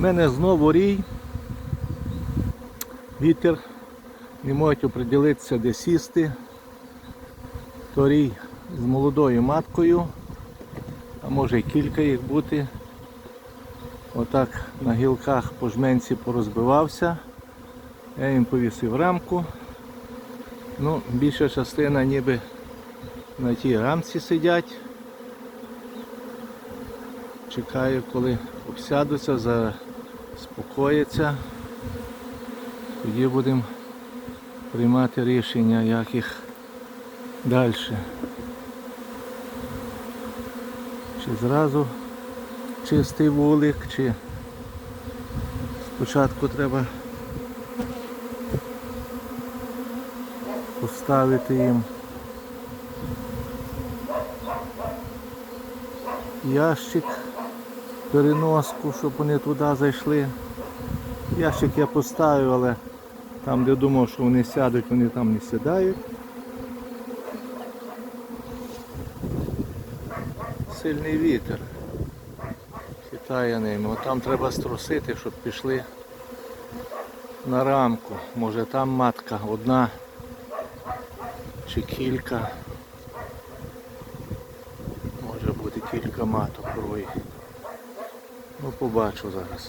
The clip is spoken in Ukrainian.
мене знову рій. Вітер. Не можуть оприділитися, де сісти. То рій з молодою маткою, а може й кілька їх бути. Отак на гілках по жменці порозбивався. Я їм повісив рамку. Ну, більша частина ніби на тій рамці сидять. Чекаю, коли обсядуться, заспокояться. Тоді будемо приймати рішення, як їх далі. Чи зразу чистий вулик, чи спочатку треба поставити їм ящик, переноску, щоб вони туди зайшли. Ящик я поставив, але там, де думав, що вони сядуть, вони там не сідають. Сильний вітер. Хитає ними. От там треба струсити, щоб пішли на рамку. Може там матка одна чи кілька. Може бути кілька маток крові. Ну побачу зараз.